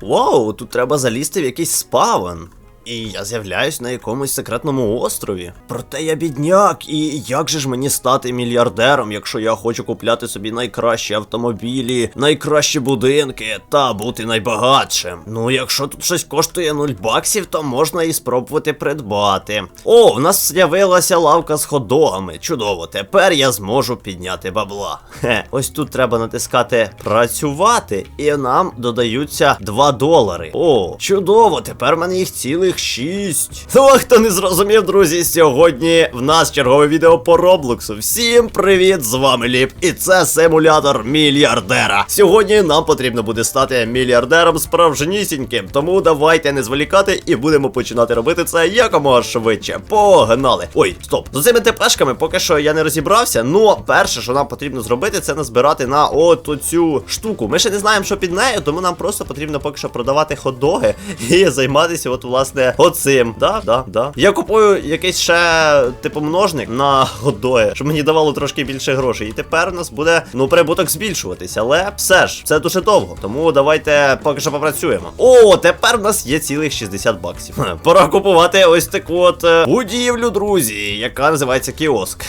Вау, тут треба залізти в якийсь спавен. І я з'являюсь на якомусь секретному острові. Проте я бідняк, і як же ж мені стати мільярдером, якщо я хочу купляти собі найкращі автомобілі, найкращі будинки та бути найбагатшим? Ну, якщо тут щось коштує 0 баксів, то можна і спробувати придбати. О, у нас з'явилася лавка з ходогами. Чудово, тепер я зможу підняти бабла. Хе, ось тут треба натискати працювати, і нам додаються 2 долари. О, чудово, тепер в мене їх цілих 6. Ну, а хто не зрозумів, друзі, сьогодні в нас чергове відео по Роблоксу. Всім привіт! З вами Ліп, і це симулятор мільярдера. Сьогодні нам потрібно буде стати мільярдером справжнісіньким. Тому давайте не зволікати і будемо починати робити це якомога швидше. Погнали! Ой, стоп! З цими ТПшками поки що я не розібрався. Ну, перше, що нам потрібно зробити, це назбирати на от цю штуку. Ми ще не знаємо, що під нею, тому нам просто потрібно поки що продавати хот-доги і займатися, от, власне, оцим. Да, да, да. Я купую якийсь ще типу множник на хот-доги, щоб мені давало трошки більше грошей. І тепер у нас буде ну прибуток збільшуватись. Але все ж, це дуже довго. Тому давайте поки що попрацюємо. О, тепер у нас є цілих 60 баксів. Пора купувати ось таку от е, будівлю, друзі, яка називається кіоск.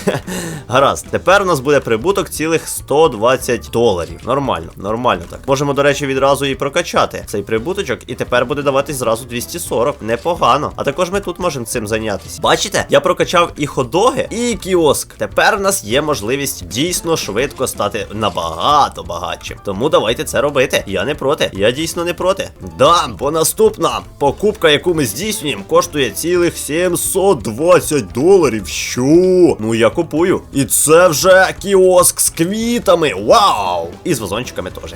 Гаразд, тепер у нас буде прибуток цілих 120 доларів. Нормально, нормально так. Можемо, до речі, відразу і прокачати цей прибуточок, і тепер буде даватись зразу 240. Непогано. А також ми тут можемо цим зайнятися. Бачите, я прокачав і ходоги, і кіоск. Тепер у нас є можливість дійсно швидко стати набагато багатшим. Тому давайте це робити. Я не проти. Я дійсно не проти. Да, бо наступна покупка, яку ми здійснюємо, коштує цілих 720 доларів. Що? Ну я купую. І це вже кіоск з квітами. Вау! І з вазончиками теж.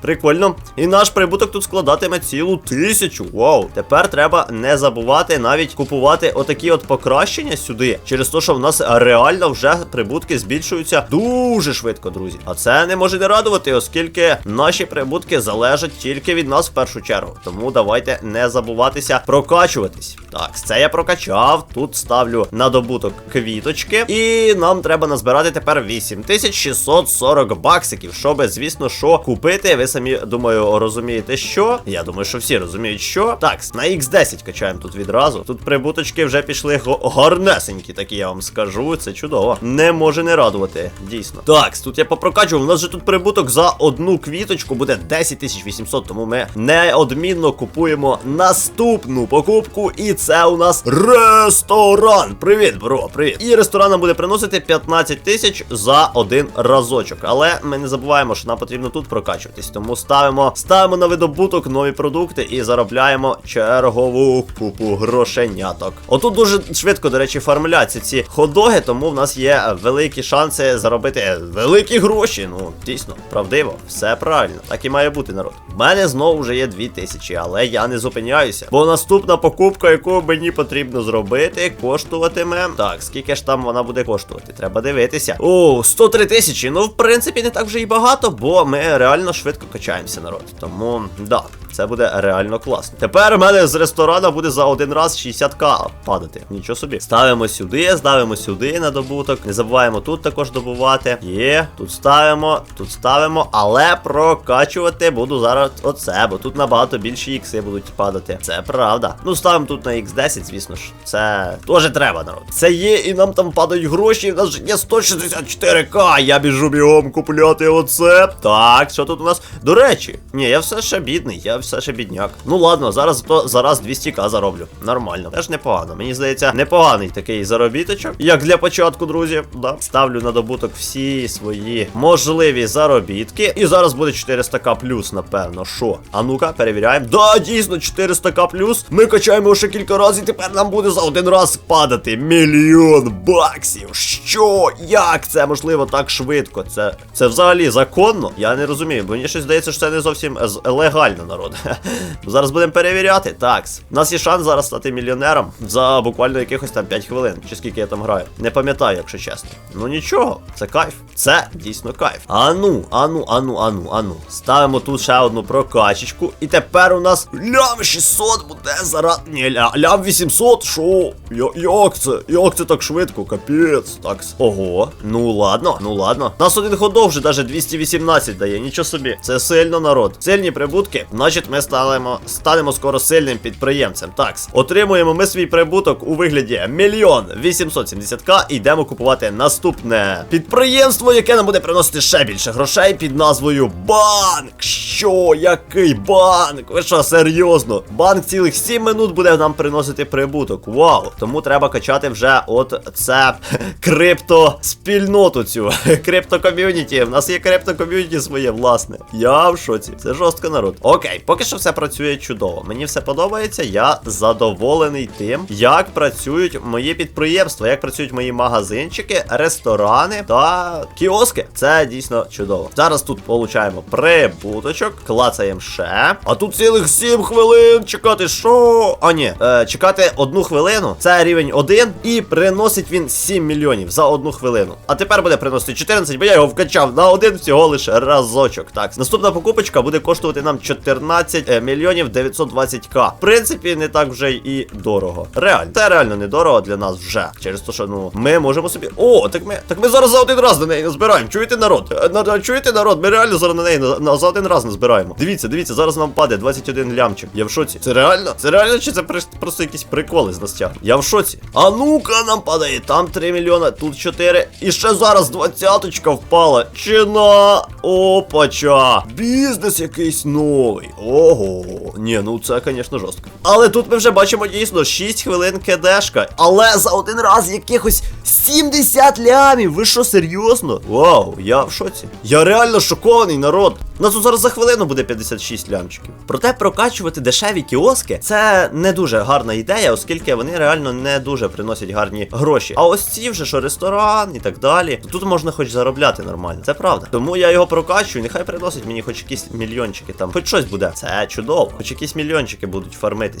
Прикольно. І наш прибуток тут складатиме цілу тисячу. Вау! Тепер треба не забувати навіть купувати отакі от покращення сюди. Через те, що в нас реально вже прибутки збільшуються дуже швидко, друзі. А це не може не радувати, оскільки наші прибутки залежать тільки від нас в першу чергу. Тому давайте не забуватися прокачуватись. Так, це я прокачав. Тут ставлю на добуток квіточки. І нам треба назбирати тепер 8640 баксиків, щоб, звісно, що купити. Ви самі думаю, розумієте, що. Я думаю, що всі розуміють, що. Так, на X10 качаємо тут відразу. Тут прибуточки вже пішли гарнесенькі, такі я вам скажу. Це чудово. Не може не радувати, дійсно. Так, тут я попрокачував. У нас же тут прибуток за одну квіточку буде 10800, тому ми неодмінно купуємо наступну покупку. І це у нас ресторан. Привіт, бро, привіт. І ресторан нам буде приносити 15 тисяч за один разочок. Але ми не забуваємо, що нам потрібно тут прокачуватись. Тому ставимо, ставимо на видобуток нові продукти і заробляємо чергову купу грошеняток. Отут дуже швидко, до речі, фармляться ці ходоги, тому в нас є великі шанси заробити великі гроші. Ну, дійсно, правдиво, все правильно. Так і має бути, народ. У мене знову вже є 2000, але я не зупиняюся. Бо наступна покупка, яку мені потрібно зробити, коштуватиме. Так, скільки ж там вона буде коштувати? Треба дивитися. О, 103 тисячі. Ну, в принципі, не так вже і багато, бо ми реально швидко качаємося, народ. Тому, да. Це буде реально класно. Тепер у мене з ресторана буде за один раз 60к падати. Нічого собі. Ставимо сюди, ставимо сюди на добуток. Не забуваємо тут також добувати. Є, тут ставимо, тут ставимо, але прокачувати буду зараз оце, бо тут набагато більші ікси будуть падати. Це правда. Ну, ставимо тут на X10, звісно ж. Це теж треба, народ. Це є, і нам там падають гроші. У нас же є 164к. Я біжу бігом купляти оце. Так, що тут у нас? До речі, ні, я все ще бідний, я все ще бідняк. Ну ладно, зараз то зараз 200к зароблю. Нормально. Теж непогано. Мені здається, непоганий такий заробіточок. Як для початку, друзі. Да. Ставлю на добуток всі свої можливі заробітки. І зараз буде 400к плюс, напевно. Що? А ну-ка, перевіряємо. Да, дійсно, 400к плюс. Ми качаємо ще кілька разів, і тепер нам буде за один раз падати мільйон баксів. Що? Як це можливо так швидко? Це це взагалі законно? Я не розумію, мені щось здається, що це не зовсім легально, народ. Зараз будемо перевіряти. Так, у нас є шанс зараз стати мільйонером за буквально якихось там 5 хвилин, чи скільки я там граю. Не пам'ятаю, якщо чесно. Ну нічого, це кайф. Це дійсно кайф. Ану, ану, ану, ану, ану. Ставимо тут ще одну прокачечку. І тепер у нас лям 600 буде зараз. Ні, ля, лям 800, шо? Як це? Як це так швидко? Капець. Так. Ого. Ну ладно, ну ладно. Нас один ходов вже даже 218 дає, нічого собі. Це сильно народ. Сильні прибутки. Значить ми станемо, станемо скоро сильним підприємцем. Так, отримуємо ми свій прибуток у вигляді мільйон 870к і йдемо купувати наступне підприємство, яке нам буде приносити ще більше грошей під назвою Банк. Що, який банк? Ви що, серйозно? Банк цілих 7 минут буде нам приносити прибуток. Вау! Тому треба качати вже от це крипто спільноту цю. Крипто ком'юніті. У нас є крипто ком'юніті своє, власне. Я в шоці. Це жорстко народ. Окей, поки що все працює чудово. Мені все подобається. Я задоволений тим, як працюють мої підприємства, як працюють мої магазинчики, ресторани та кіоски. Це дійсно чудово. Зараз тут получаємо прибуточок, клацаємо ще. А тут цілих 7 хвилин чекати. Що? А ні, е, чекати одну хвилину. Це рівень 1 і приносить він 7 мільйонів за одну хвилину. А тепер буде приносити 14, бо я його вкачав на один всього лише разочок. Так, наступна покупочка буде коштувати нам 14 е, мільйонів 920к. В принципі, не так вже і дорого. Реально, це реально недорого для нас вже. Через те, що ну ми можемо собі. О, так ми так ми зараз за один раз на неї назбираємо. Чуєте народ? Е, Чуєте народ? Ми реально зараз на неї на, на- за один раз назбираємо. Дивіться, дивіться, зараз нам падає 21 лямчик. Я в шоці. Це реально? Це реально чи це просто якісь приколи з нас тягнуть? Я в шоці. А ну-ка нам падає. Там 3 мільйона, тут 4. І ще зараз двадцяточка впала. Чи на опача. Бізнес якийсь новий. Ого. Ні, ну це, звісно, жорстко. Але тут ми вже бачимо дійсно 6 хвилин кедешка. Але за один раз якихось 70 лямів. Ви що, серйозно? Вау, я в шоці. Я реально шокований, народ. Нас тут зараз за хвилину буде 56 лямчиків. Проте прокачувати дешеві кіоски це не дуже гарна ідея, оскільки вони реально не дуже приносять гарні гроші. А ось ці вже що ресторан і так далі. Тут можна хоч заробляти нормально. Це правда. Тому я його прокачую, нехай приносить мені хоч якісь мільйончики там. Хоч щось буде. Це чудово. Хоч якісь мільйончики будуть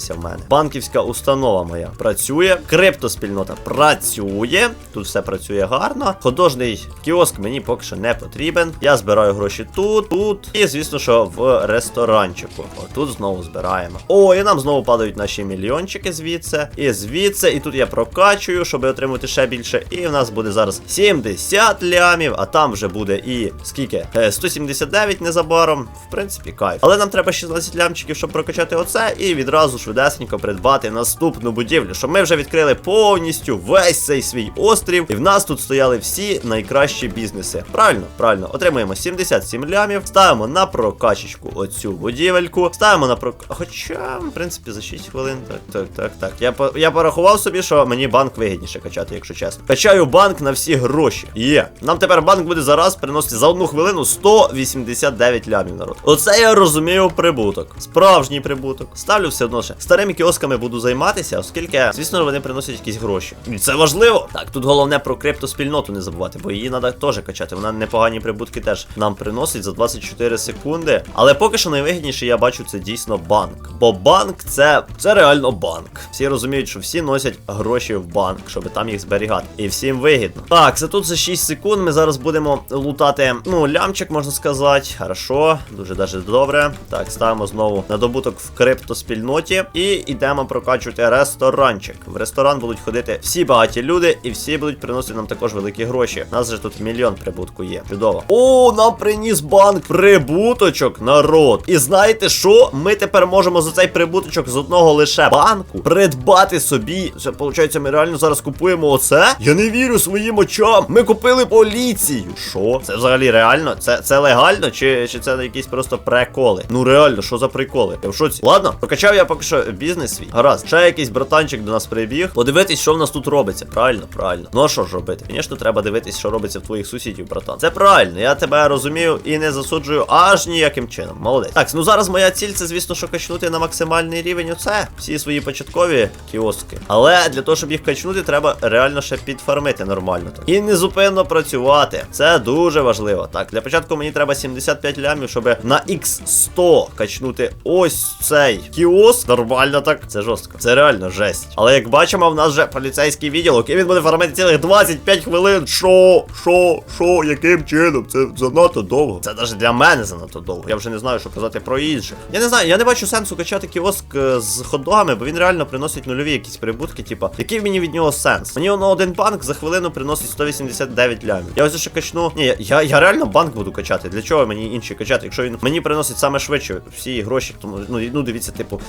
фармитися в мене. Банківська установа моя працює. Криптоспільнота працює. Тут все працює гарно. Художній кіоск мені поки що не потрібен. Я збираю гроші тут, тут. І звісно, що в ресторанчику. Отут знову збираємо. О, і нам знову падають наші мільйончики звідси. І звідси. І тут я прокачую, щоб отримати ще більше. І в нас буде зараз 70 лямів, а там вже буде і скільки? Е, 179 незабаром. В принципі, кайф. Але нам треба 16 лямчиків, щоб прокачати оце, і відразу швидесенько придбати наступну будівлю. Щоб ми вже відкрили повністю весь цей свій острів. І в нас тут стояли всі найкращі бізнеси. Правильно, правильно, отримуємо 77 лямів, ставимо на прокачечку оцю будівельку, ставимо на прок... Хоча, в принципі, за 6 хвилин. Так, так, так, так. Я по... я порахував собі, що мені банк вигідніше качати, якщо чесно. Качаю банк на всі гроші. Є. Нам тепер банк буде зараз приносити за одну хвилину 189 лямів народ. Оце я розумію прибуток. Справжній прибуток. Ставлю все одно ще. Старими кіосками буду займатися, оскільки, звісно, вони приносять якісь гроші. І це важливо. Так, тут головне про криптоспільноту не забувати, бо її треба теж качати. Вона непогані прибутки теж нам приносить за 24 секунди. Але поки що найвигідніше я бачу це дійсно банк. Бо банк це, це реально банк. Всі розуміють, що всі носять гроші в банк, щоб там їх зберігати. І всім вигідно. Так, це тут за 6 секунд. Ми зараз будемо лутати, ну, лямчик, можна сказати. Хорошо, дуже даже добре. Так, ставимо знову на добуток в криптоспільноті. І йдемо прокачувати ресторанчик. В ресторан будуть ходити всі багаті люди, і всі будуть приносити нам також великі гроші. У нас же тут мільйон прибутку є. Чудово. О, нам приніс банк прибуточок, народ. І знаєте що? Ми тепер можемо за цей прибуточок з одного лише банку придбати собі. Це виходить, ми реально зараз купуємо оце. Я не вірю своїм очам. Ми купили поліцію. Що? Це взагалі реально? Це, це легально? Чи, чи це якісь просто приколи? Ну реально, що за приколи? Я в шоці. Ладно, прокачав я поки що бізнес свій. Гаразд, ще якийсь братанчик до нас прибіг. Подивитись, що в нас тут робиться. Правильно, правильно. Ну а що ж робити? Звісно, треба дивитись, що робиться в твоїх сусідів, братан. Це правильно, я тебе розумію і не засуджую аж ніяким чином. Молодець. Так, ну зараз моя ціль це, звісно, що качнути на максимальний рівень. Оце всі свої початкові кіоски. Але для того, щоб їх качнути, треба реально ще підфармити нормально. Так. І незупинно працювати. Це дуже важливо. Так, для початку мені треба 75 лямів, щоб на X100 качнути ось цей кіоск. Нормально так. Це жорстко. Це реально жесть. Але як бачимо, в нас вже поліцейський відділок, і він буде фармити цілих 25 хвилин. Що? Що? Що? Яким чином? Це занадто довго. Це навіть для мене занадто довго. Я вже не знаю, що казати про інших. Я не знаю, я не бачу сенсу качати кіоск е, з хот-догами, бо він реально приносить нульові якісь прибутки. Типа, який мені від нього сенс? Мені воно один банк за хвилину приносить 189 лямів. Я ось ще качну. Ні, я, я реально банк буду качати. Для чого мені інші качати? Якщо він мені приносить саме швидше всі гроші, тому ну, ну дивіться, типу,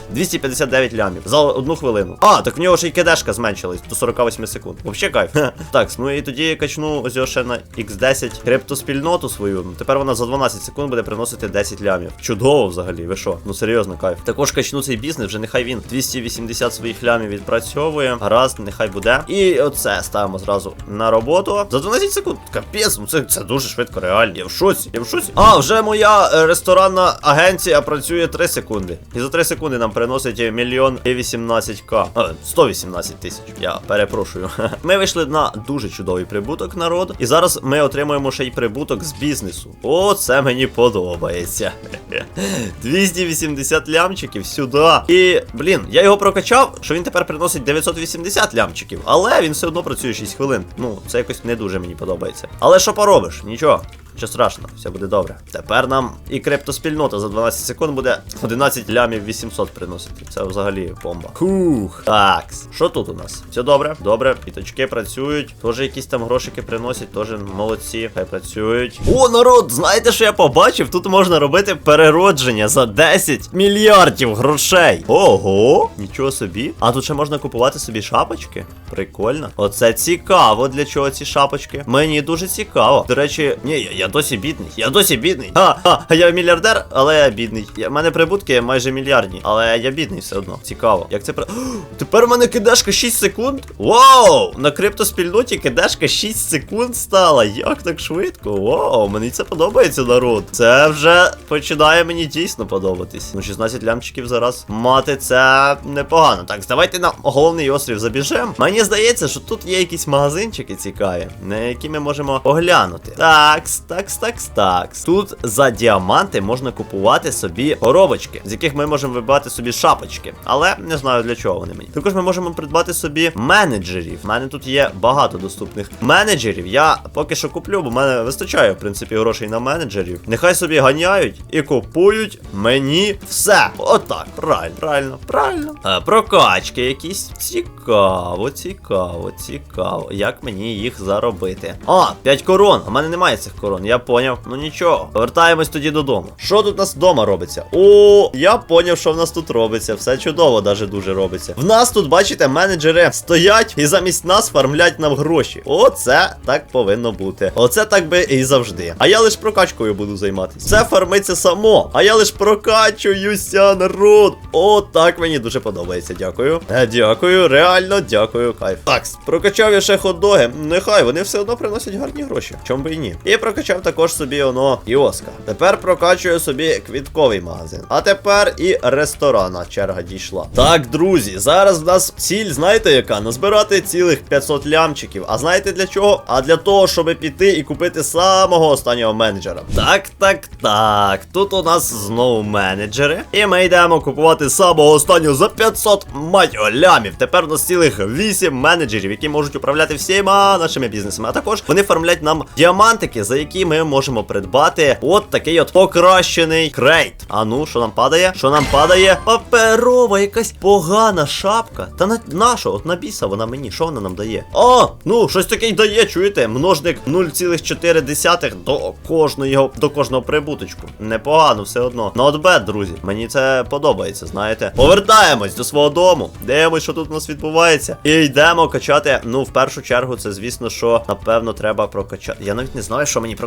259 лямів за одну хвилину. А, так в нього ще й кедешка зменшилась до 48 секунд. Вообще кайф. так, ну і тоді я качну ось ще на X10 криптоспільноту свою. Тепер вона за 12 секунд буде приносити 10 лямів. Чудово взагалі, ви що? Ну серйозно, кайф. Також качну цей бізнес, вже нехай він 280 своїх лямів відпрацьовує. Гаразд, нехай буде. І оце ставимо зразу на роботу. За 12 секунд. Капець, ну це, це дуже швидко, реально. Я в шоці. Я в шоці. А, вже моя е, ресторанна агенція працює 3 секунди. І за 3 секунди нам приносить е, мільйон і 18к. 118 тисяч. Я перепрошую. Ми вийшли на дуже чудовий прибуток народ. І зараз ми отримуємо ще й прибуток з бізнесу. О, це мені подобається. 280 лямчиків сюди. І, блін, я його прокачав, що він тепер приносить 980 лямчиків. Але він все одно працює 6 хвилин. Ну, це якось не дуже мені подобається. Але що поробиш? Нічого. Що страшно, все буде добре. Тепер нам і криптоспільнота за 12 секунд буде 11 лямів 800 приносити. Це взагалі бомба. Хух. Так. Що тут у нас? Все добре? Добре, піточки працюють. Теж якісь там грошики приносять, теж молодці, хай працюють. О, народ, знаєте, що я побачив? Тут можна робити переродження за 10 мільярдів грошей. Ого, нічого собі. А тут ще можна купувати собі шапочки. Прикольно. Оце цікаво, для чого ці шапочки. Мені дуже цікаво. До речі, ні, я, я досі бідний. Я досі бідний. Ха, я мільярдер, але я бідний. В мене прибутки майже мільярдні, але я бідний все одно. Цікаво. Як це при... Тепер в мене кидешка 6 секунд. Вау! На криптоспільноті кидешка 6 секунд стала. Як так швидко? Вау, мені це подобається, народ. Це вже починає мені дійсно подобатись. Ну, 16 лямчиків зараз мати це непогано. Так, давайте на головний острів забіжемо. Мені здається, що тут є якісь магазинчики цікаві, на які ми можемо оглянути. Так, Такс, такс, такс, такс. Тут за діаманти можна купувати собі коробочки, з яких ми можемо вибивати собі шапочки. Але не знаю для чого вони мені. Також ми можемо придбати собі менеджерів. У мене тут є багато доступних менеджерів. Я поки що куплю, бо в мене вистачає, в принципі, грошей на менеджерів. Нехай собі ганяють і купують мені все. Отак, правильно, правильно, правильно. Е, прокачки якісь. Цікаво, цікаво, цікаво. Як мені їх заробити? А, 5 корон. У мене немає цих корон, я поняв. Ну нічого. Повертаємось тоді додому. Що тут у нас вдома робиться? О, я поняв, що в нас тут робиться. Все чудово, даже дуже робиться. В нас тут, бачите, менеджери стоять і замість нас фармлять нам гроші. Оце так повинно бути. Оце так би і завжди. А я лиш прокачкою буду займатися. Це фармиться само. А я лиш прокачуюся, народ. О, так мені дуже подобається. Дякую. Е, дякую, реально дякую, кайф. Так, прокачав я ще хот-доги. Нехай вони все одно приносять гарні гроші. Чом би і ні. І прокачав також собі воно іоска. Тепер прокачую собі квітковий магазин. А тепер і ресторана черга дійшла. Так, друзі, зараз в нас ціль, знаєте яка? Назбирати цілих 500 лямчиків. А знаєте для чого? А для того, щоб піти і купити самого останнього менеджера. Так, так, так. Тут у нас знову менеджери. І ми йдемо купувати самого останнього за 500 мать лямів. Тепер у нас цілих 8 менеджерів, які можуть управляти всіма нашими бізнесами. А також вони фармлять нам діамантики, за які ми можемо придбати от такий от покращений крейт. А ну, що нам падає? Що нам падає? Паперова, якась погана шапка. Та на наша, от на біса вона мені, що вона нам дає? О, ну, щось таке дає, чуєте? Множник 0,4 до кожного до кожного прибуточку. Непогано, все одно. Not bad, друзі. Мені це подобається, знаєте. Повертаємось до свого дому. Дивимось, що тут у нас відбувається. І йдемо качати. Ну, в першу чергу, це звісно, що напевно треба прокачати. Я навіть не знаю, що мені прокачати.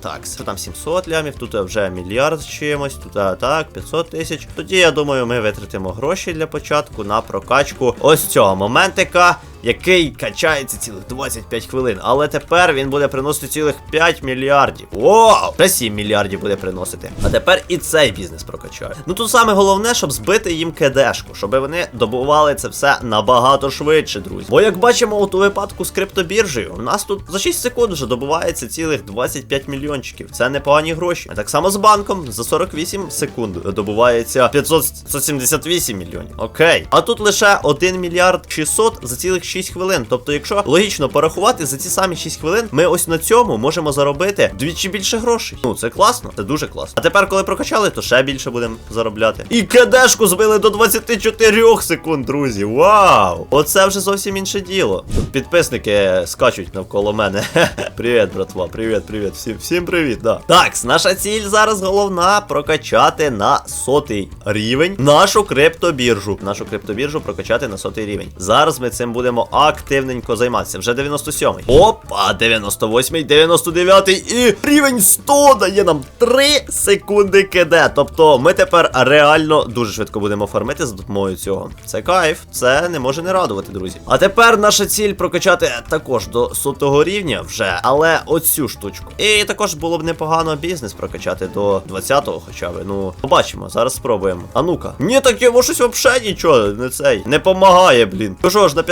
Так, це там 700 лямів, тут вже мільярд з чимось, тут так, 500 тисяч. Тоді я думаю, ми витратимо гроші для початку на прокачку ось цього моментика. Який качається цілих 25 хвилин, але тепер він буде приносити цілих 5 мільярдів. Вау! Вже 7 мільярдів буде приносити. А тепер і цей бізнес прокачає. Ну тут саме головне, щоб збити їм кедешку, щоб вони добували це все набагато швидше, друзі. Бо як бачимо, от у випадку з криптобіржею, у нас тут за 6 секунд вже добувається цілих 25 мільйончиків. Це непогані гроші. А так само з банком за 48 секунд добувається 578 мільйонів. Окей. А тут лише 1 мільярд 600 за цілих 6 хвилин. Тобто, якщо логічно порахувати, за ці самі 6 хвилин ми ось на цьому можемо заробити двічі більше грошей. Ну, це класно, це дуже класно. А тепер, коли прокачали, то ще більше будемо заробляти. І кедешку збили до 24 секунд, друзі. Вау! Оце вже зовсім інше діло. Тут підписники скачуть навколо мене. Привіт, братва, привіт, привіт. Всім, всім привіт, да. Так, наша ціль зараз головна прокачати на сотий рівень нашу криптобіржу. Нашу криптобіржу прокачати на сотий рівень. Зараз ми цим будемо активненько займатися. Вже 97-й. Опа, 98-й, 99-й і рівень 100 дає нам 3 секунди КД. Тобто ми тепер реально дуже швидко будемо фармити за допомогою цього. Це кайф, це не може не радувати, друзі. А тепер наша ціль прокачати також до сотого рівня вже, але оцю штучку. І також було б непогано бізнес прокачати до 20-го, хоча б. Ну, побачимо, зараз спробуємо. А ну-ка. Ні, так йому щось взагалі нічого, не цей. Не помагає, блін. Ну що ж, на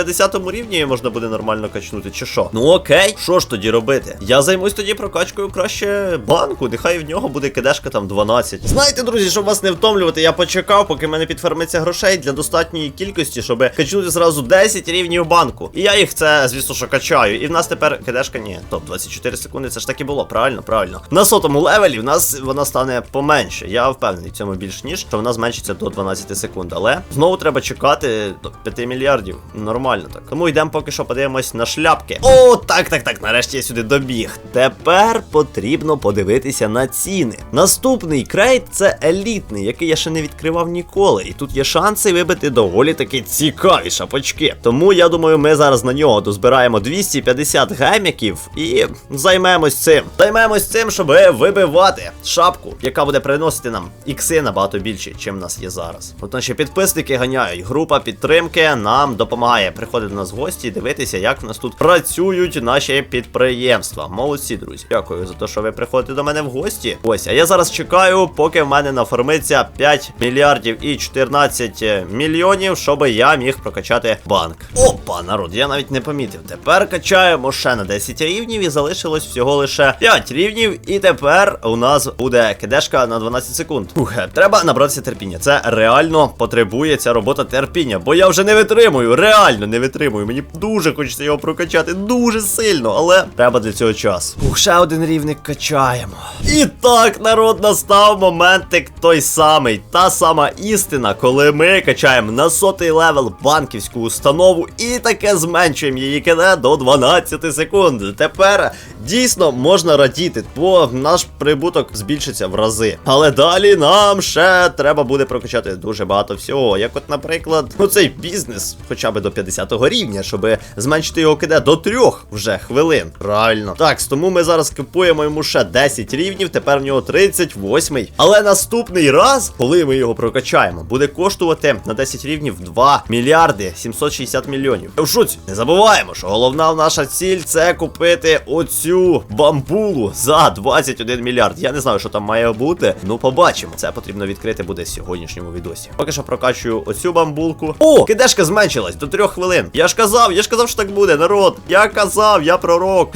50-му рівні можна буде нормально качнути, чи що? Ну окей, що ж тоді робити? Я займусь тоді прокачкою краще банку. Нехай в нього буде кидешка там 12. Знаєте, друзі, щоб вас не втомлювати, я почекав, поки мене підфармиться грошей для достатньої кількості, щоб качнути зразу 10 рівнів банку. І я їх це, звісно, що качаю. І в нас тепер кидешка, ні, топ 24 секунди. Це ж так і було, правильно, правильно. На сотому левелі в нас вона стане поменше. Я впевнений в цьому більш ніж, що вона зменшиться до 12 секунд. Але знову треба чекати до 5 мільярдів. Нормально так. Тому йдемо поки що подивимось на шляпки. О, так, так, так. Нарешті я сюди добіг. Тепер потрібно подивитися на ціни. Наступний крейт це елітний, який я ще не відкривав ніколи. І тут є шанси вибити доволі таки цікаві шапочки. Тому я думаю, ми зараз на нього дозбираємо 250 геміків і займемось цим. Займемось цим, щоб вибивати шапку, яка буде приносити нам ікси набагато більше, чим в нас є зараз. От наші підписники ганяють. Група підтримки нам допомагає приходити до нас гості і дивитися, як в нас тут працюють наші підприємства. Молодці, друзі. Дякую за те, що ви приходите до мене в гості. Ось, а я зараз чекаю, поки в мене наформиться 5 мільярдів і 14 мільйонів, щоб я міг прокачати банк. Опа, народ, я навіть не помітив. Тепер качаємо ще на 10 рівнів і залишилось всього лише 5 рівнів. І тепер у нас буде кидешка на 12 секунд. Ух, треба набратися терпіння. Це реально потребує ця робота терпіння, бо я вже не витримую, реально не витримую. Мені дуже хочеться його прокачати, дуже сильно, але треба для цього час. Ух, ще один рівник качаємо. І так, народ, настав моментик той самий, та сама істина, коли ми качаємо на сотий левел банківську установу і таке зменшуємо її КД до 12 секунд. Тепер дійсно можна радіти, бо наш прибуток збільшиться в рази. Але далі нам ще треба буде прокачати дуже багато всього. Як, от, наприклад, ну цей бізнес, хоча б до 50-го рівня, щоб зменшити його КД до 3 вже хвилин. Правильно. Так, тому ми зараз купуємо йому ще 10 рівнів, тепер в нього 38. Але наступний раз, коли ми його прокачаємо, буде коштувати на 10 рівнів 2 мільярди 760 мільйонів. В шуці, не забуваємо, що головна наша ціль це купити оцю бамбулу за 21 мільярд. Я не знаю, що там має бути. Ну, побачимо. Це потрібно відкрити буде в сьогоднішньому відосі. Поки що прокачую оцю бамбулку. О, кидешка зменшилась до 3 хвилин. Я ж казав, я ж казав, що так буде, народ. Я казав, я пророк.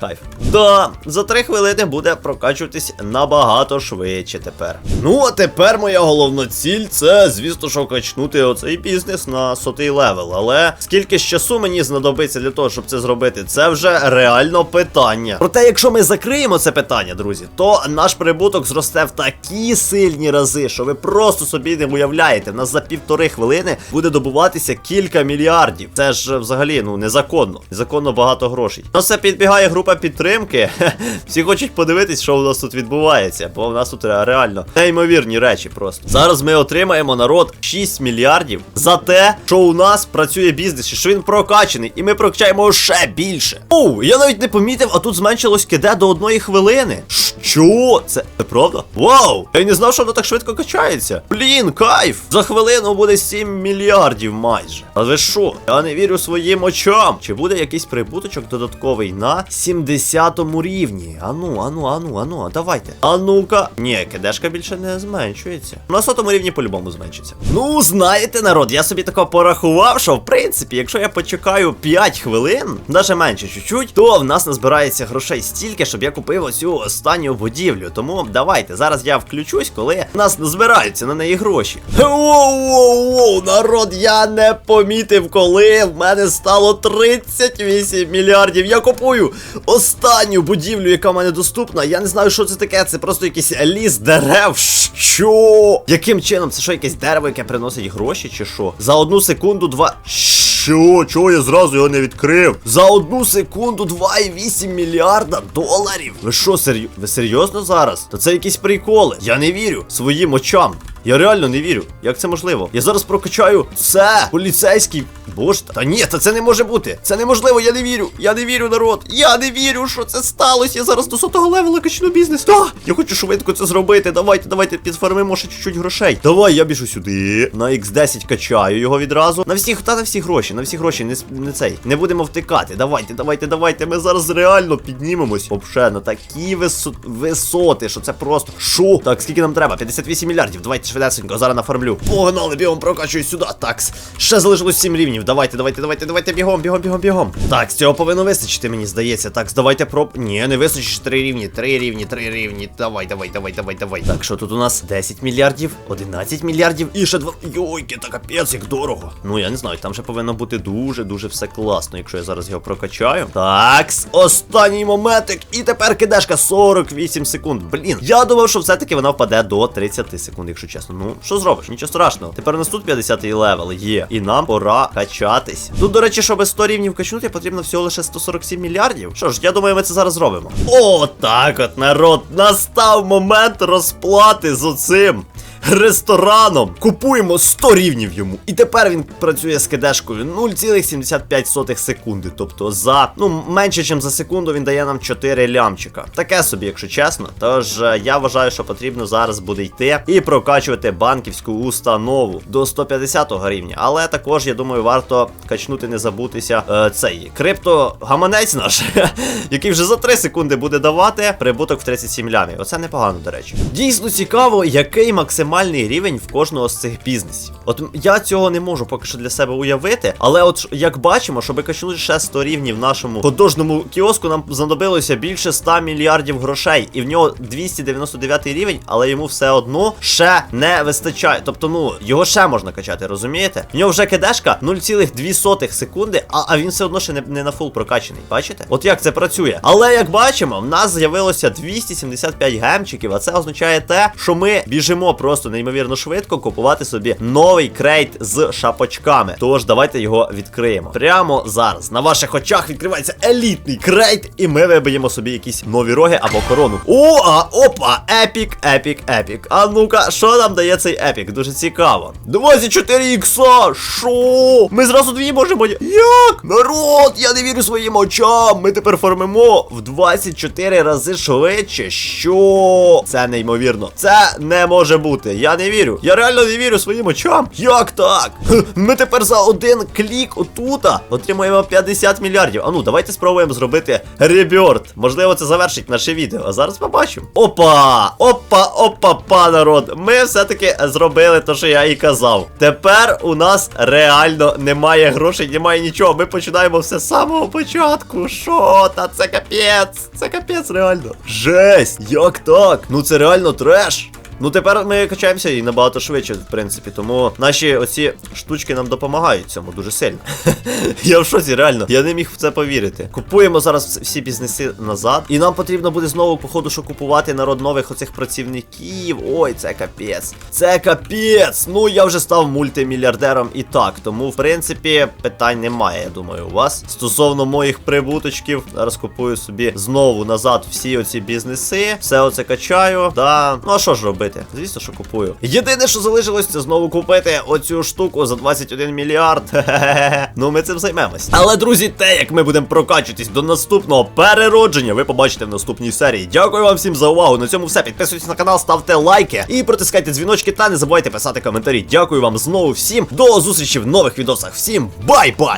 Кайф. Да, за три хвилини буде прокачуватись набагато швидше тепер. Ну, а тепер моя головна ціль це, звісно, що качнути оцей бізнес на сотий левел. Але скільки ж часу мені знадобиться для того, щоб це зробити, це вже реально питання. Проте, якщо ми закриємо це питання, друзі, то наш прибуток зросте в такі сильні рази, що ви просто собі не уявляєте. В нас за півтори хвилини буде добуватися кілька мільярдів. Це ж взагалі ну незаконно. Незаконно багато грошей. Ну, це підбігає група підтримки. Всі хочуть подивитись, що у нас тут відбувається, бо у нас тут реально неймовірні речі просто. Зараз ми отримаємо народ 6 мільярдів за те, що у нас працює бізнес, що він прокачаний, і ми прокачаємо ще більше. Оу, я навіть не помітив, а тут зменшилось киде до одної хвилини. Що? Це Це правда? Вау! Я не знав, що воно так швидко качається. Блін, кайф! За хвилину буде 7 мільярдів майже. А ви що? Я не вірю своїм очам. Чи буде якийсь прибуточок додатковий на 80 рівні. Ану, ану, ану, ану, давайте. А ну-ка. Ні, кидешка більше не зменшується. На сотому рівні по-любому зменшиться. Ну, знаєте, народ, я собі тако порахував, що в принципі, якщо я почекаю 5 хвилин, навіть менше чуть-чуть, то в нас назбирається грошей стільки, щоб я купив оцю останню будівлю. Тому давайте, зараз я включусь, коли в нас назбираються на неї гроші. Воу-воу-воу, народ, я не помітив, коли в мене стало 38 мільярдів. Я купую останню будівлю, яка в мене доступна. Я не знаю, що це таке. Це просто якийсь ліс дерев. Що? Яким чином? Це що, якесь дерево, яке приносить гроші, чи що? За одну секунду два. Що? Чого я зразу його не відкрив? За одну секунду 2,8 мільярда доларів. Ви що, серйозно? Ви серйозно зараз? Та це якісь приколи. Я не вірю своїм очам. Я реально не вірю. Як це можливо? Я зараз прокачаю це поліцейський. Боже, та ні, та це не може бути. Це неможливо, я не вірю. Я не вірю, народ. Я не вірю, що це сталося. Я зараз до сотого левела качну бізнес. Та, я хочу швидко це зробити. Давайте, давайте підфармимо ще чуть-чуть грошей. Давай, я біжу сюди. На X10 качаю його відразу. На всіх, та на всі гроші, на всі гроші, не, не цей. Не будемо втикати. Давайте, давайте, давайте. Ми зараз реально піднімемось. Вообще, на такі висо... висоти, що це просто. Шо? Так, скільки нам треба? 58 мільярдів. Давайте швидесенько, зараз нафармлю. Погнали, бігом прокачую сюди. Так, ще залишилось 7 рівнів. Давайте, давайте, давайте, давайте, бігом, бігом, бігом, бігом. Так, з цього повинно вистачити, мені здається. Так, давайте проб. Ні, не вистачить 3 рівні, 3 рівні, 3 рівні. Давай, давай, давай, давай, давай. Так, що тут у нас 10 мільярдів, 11 мільярдів і ще 2. Йойки, та капець, як дорого. Ну, я не знаю, там ще повинно бути дуже-дуже все класно, якщо я зараз його прокачаю. Так, останній моментик. І тепер кидешка 48 секунд. Блін, я думав, що все-таки вона впаде до 30 секунд, якщо чесно. Ну, що зробиш? Нічого страшного. Тепер у нас тут 50 левел є. І нам пора качатись. Тут, до речі, щоб 100 рівнів качнути, потрібно всього лише 147 мільярдів. Що ж, я думаю, ми це зараз зробимо. О, так от, народ, настав момент розплати з оцим. Рестораном купуємо 100 рівнів йому. І тепер він працює з кидешкою 0,75 секунди. Тобто за ну менше, ніж за секунду він дає нам 4 лямчика. Таке собі, якщо чесно. Тож е, я вважаю, що потрібно зараз буде йти і прокачувати банківську установу до 150 рівня. Але також, я думаю, варто качнути, не забутися е, цей криптогаманець наш, який вже за 3 секунди буде давати прибуток в 37 лямів. Оце непогано, до речі. Дійсно цікаво, який максимальний рівень в кожного з цих бізнесів. От я цього не можу поки що для себе уявити, але от як бачимо, щоб качнути ще 100 рівнів в нашому художньому кіоску, нам знадобилося більше 100 мільярдів грошей, і в нього 299 рівень, але йому все одно ще не вистачає. Тобто, ну його ще можна качати, розумієте? В нього вже кидешка 0,2 секунди, а, а він все одно ще не, не на фул прокачаний. Бачите? От як це працює. Але як бачимо, в нас з'явилося 275 гемчиків, а це означає те, що ми біжимо просто неймовірно швидко купувати собі новий крейт з шапочками. Тож давайте його відкриємо. Прямо зараз. На ваших очах відкривається елітний крейт, і ми виб'ємо собі якісь нові роги або корону. О, а опа! Епік, епік, епік. А ну-ка, що нам дає цей епік? Дуже цікаво. 24 ікса! Що? Ми зразу дві можемо. Як? Народ, я не вірю своїм очам. Ми тепер фармимо в 24 рази швидше. Що? Це неймовірно. Це не може бути. Я не вірю. Я реально не вірю своїм очам. Як так? Ми тепер за один клік отута отримуємо 50 мільярдів. А ну, давайте спробуємо зробити реберт. Можливо, це завершить наше відео. А зараз побачимо. Опа! Опа, опа, па, народ. Ми все-таки зробили те, що я і казав. Тепер у нас реально немає грошей, немає нічого. Ми починаємо все з самого початку. Що? Та це капець. Це капець, реально. Жесть! Як так? Ну це реально треш. Ну тепер ми качаємося і набагато швидше, в принципі. Тому наші оці штучки нам допомагають цьому дуже сильно. Я в шоці, реально. Я не міг в це повірити. Купуємо зараз всі бізнеси назад. І нам потрібно буде знову, походу, що купувати народ нових оцих працівників. Ой, це капець. Це капець. Ну я вже став мультимільярдером і так. Тому, в принципі, питань немає, я думаю, у вас. Стосовно моїх прибуточків, зараз купую собі знову назад всі оці бізнеси. Все оце качаю. Да. Ну а що ж робити? Звісно, що купую. Єдине, що залишилось, це знову купити оцю штуку за 21 мільярд. Ну, ми цим займемось. Але, друзі, те, як ми будемо прокачуватись до наступного переродження, ви побачите в наступній серії. Дякую вам всім за увагу. На цьому все. Підписуйтесь на канал, ставте лайки і протискайте дзвіночки та не забувайте писати коментарі. Дякую вам знову всім. До зустрічі в нових відосах. Всім бай-бай!